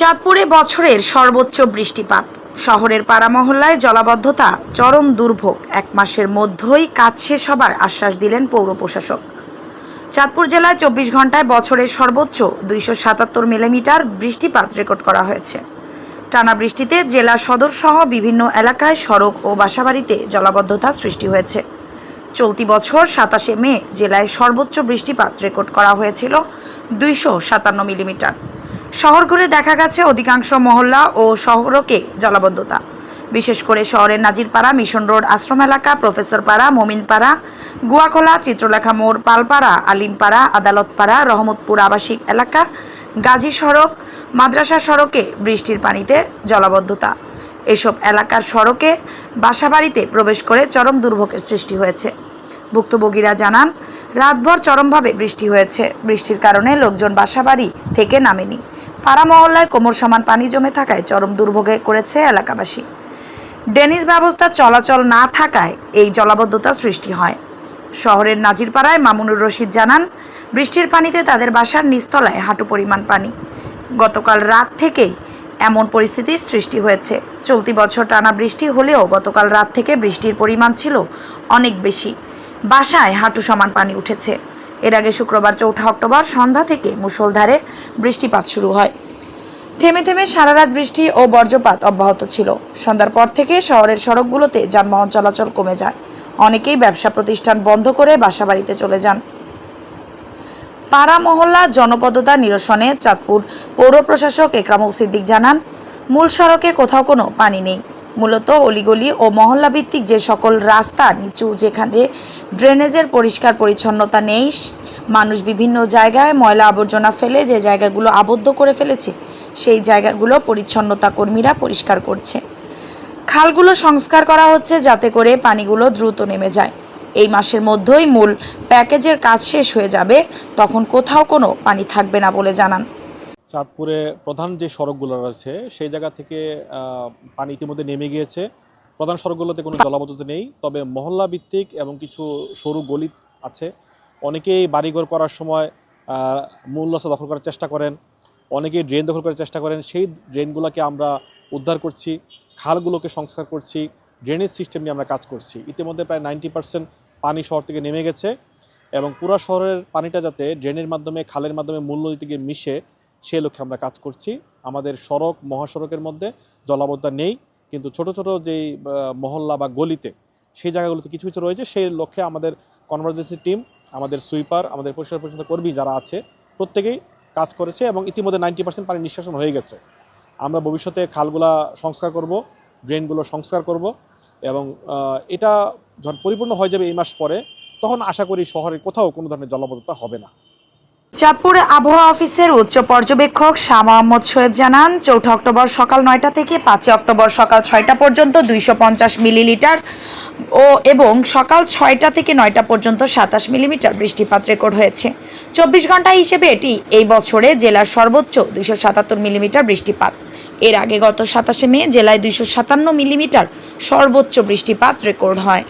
চাঁদপুরে বছরের সর্বোচ্চ বৃষ্টিপাত। শহরের পাড়া মহল্লায় জলাবদ্ধতা চরম দুর্ভোগ। এক মাসের মধ্যেই কাজ শেষ হবার আশ্বাস দিলেন পৌর প্রশাসক। চাঁদপুর জেলায় চব্বিশ ঘন্টায় বছরের সর্বোচ্চ দুইশো সাতাত্তর মিলিমিটার বৃষ্টিপাত রেকর্ড করা হয়েছে। টানা বৃষ্টিতে জেলা সদর সহ বিভিন্ন এলাকায় সড়ক ও বাসাবাড়িতে জলাবদ্ধতা সৃষ্টি হয়েছে। চলতি বছর সাতাশে মে জেলায় সর্বোচ্চ বৃষ্টিপাত রেকর্ড করা হয়েছিল দুইশো সাতান্ন মিলিমিটার। শহর ঘুরে দেখা গেছে অধিকাংশ মহল্লা ও শহরকে জলাবদ্ধতা। বিশেষ করে শহরের নাজিরপাড়া, মিশন রোড আশ্রম এলাকা, প্রফেসর পাড়া মোমিনপাড়া গুয়াখোলা চিত্রলেখা মোড়, পালপাড়া, আলিমপাড়া, আদালতপাড়া, রহমতপুর আবাসিক এলাকা, গাজী সড়ক, মাদ্রাসা সড়কে বৃষ্টির পানিতে জলাবদ্ধতা। এসব এলাকার সড়কে বাসাবাড়িতে প্রবেশ করে চরম দুর্ভোগের সৃষ্টি হয়েছে। ভুক্তভোগীরা জানান, রাতভর চরমভাবে বৃষ্টি হয়েছে। বৃষ্টির কারণে লোকজন বাসাবাড়ি থেকে নামেনি। পাড়া মহল্লায় কোমর সমান পানি জমে থাকায় চরম দুর্ভোগে করেছে এলাকাবাসী। ডেনিস ব্যবস্থা চলাচল না থাকায় এই জলাবদ্ধতা সৃষ্টি হয়। শহরের নাজিরপাড়ায় মামুনুর রশিদ জানান, বৃষ্টির পানিতে তাদের বাসার নিচতলায় হাঁটু পরিমাণ পানি। গতকাল রাত থেকেই এমন পরিস্থিতির সৃষ্টি হয়েছে। চলতি বছর টানা বৃষ্টি হলেও গতকাল রাত থেকে বৃষ্টির পরিমাণ ছিল অনেক বেশি। বাসায় হাঁটু সমান পানি উঠেছে। এর আগে শুক্রবার চৌঠা অক্টোবর সন্ধ্যা থেকে মুষলধারে বৃষ্টিপাত শুরু হয়। থেমে থেমে সারা রাত বৃষ্টি ও বজ্রপাত অব্যাহত ছিল। সন্ধ্যার পর থেকে শহরের সড়কগুলোতে যানবাহন চলাচল কমে যায়। অনেকেই ব্যবসা প্রতিষ্ঠান বন্ধ করে বাসাবাড়িতে চলে যান। পাড়া মহল্লা জনপদতা নিরসনে চাঁদপুর পৌর প্রশাসক একরামুল সিদ্দিক জানান, মূল সড়কে কোথাও কোনো পানি নেই। মূলত অলিগলি ও মহল্লা ভিত্তিক যে সকল রাস্তা নিচু যেখানে ড্রেনেজের পরিষ্কার পরিচ্ছন্নতা নেই, মানুষ বিভিন্ন জায়গায় ময়লা আবর্জনা ফেলে যে জায়গাগুলো আবদ্ধ করে ফেলেছে, সেই জায়গাগুলো পরিচ্ছন্নতা কর্মীরা পরিষ্কার করছে। খালগুলো সংস্কার করা হচ্ছে যাতে করে পানিগুলো দ্রুত নেমে যায়। এই মাসের মধ্যেই মূল প্যাকেজের কাজ শেষ হয়ে যাবে, তখন কোথাও কোনো পানি থাকবে না বলে জানান। চাঁদপুরে প্রধান যে সড়কগুলো রয়েছে, সেই জায়গা থেকে পানি ইতিমধ্যে নেমে গিয়েছে। প্রধান সড়কগুলোতে কোনো জলাবদ্ধতা নেই, তবে মহল্লা ভিত্তিক এবং কিছু সরু গলি আছে। অনেকেই বাড়িঘর করার সময় মূল রাস্তা দখল করার চেষ্টা করেন, অনেকেই ড্রেন দখল করার চেষ্টা করেন। সেই ড্রেনগুলোকে আমরা উদ্ধার করছি, খালগুলোকে সংস্কার করছি, ড্রেনেজ সিস্টেম নিয়ে আমরা কাজ করছি। ইতিমধ্যে প্রায় নাইনটি পার্সেন্ট পানি শহর থেকে নেমে গেছে এবং পুরা শহরের পানিটা যাতে ড্রেনের মাধ্যমে, খালের মাধ্যমে মূল নদী থেকে মিশে সে লক্ষ্যে আমরা কাজ করছি। আমাদের সড়ক, মহাসড়কের মধ্যে জলাবদ্ধতা নেই, কিন্তু ছোট ছোট যেই মহল্লা বা গলিতে সেই জায়গাগুলোতে কিছু কিছু রয়েছে, সেই লক্ষ্যে আমাদের কনভার্জেন্সি টিম আমাদের সুইপার আমাদের পরিষ্কার পরিচ্ছন্ন কর্মী যারা আছে, প্রত্যেকেই কাজ করেছে এবং ইতিমধ্যে নাইনটি পার্সেন্ট পানি নিষ্কাশন হয়ে গেছে। আমরা ভবিষ্যতে খালগুলা সংস্কার করব ড্রেনগুলো সংস্কার করব এবং এটা যখন পরিপূর্ণ হয়ে যাবে এই মাস পরে, তখন আশা করি শহরে কোথাও কোনো ধরনের জলাবদ্ধতা হবে না। চাঁদপুরে আবহাওয়া অফিসের উচ্চ পর্যবেক্ষক শাহ মোহাম্মদ শোয়েব জানান, চৌঠা অক্টোবর সকাল নয়টা থেকে পাঁচই অক্টোবর সকাল ছয়টা পর্যন্ত দুইশো পঞ্চাশ মিলিলিটার ও এবং সকাল ছয়টা থেকে নয়টা পর্যন্ত সাতাশ মিলিমিটার বৃষ্টিপাত রেকর্ড হয়েছে। চব্বিশ ঘণ্টা হিসেবে এটি এই বছরে জেলার সর্বোচ্চ দুইশো সাতাত্তর মিলিমিটার বৃষ্টিপাত। এর আগে গত সাতাশে মে জেলায় দুইশো সাতান্ন মিলিমিটার সর্বোচ্চ বৃষ্টিপাত রেকর্ড হয়।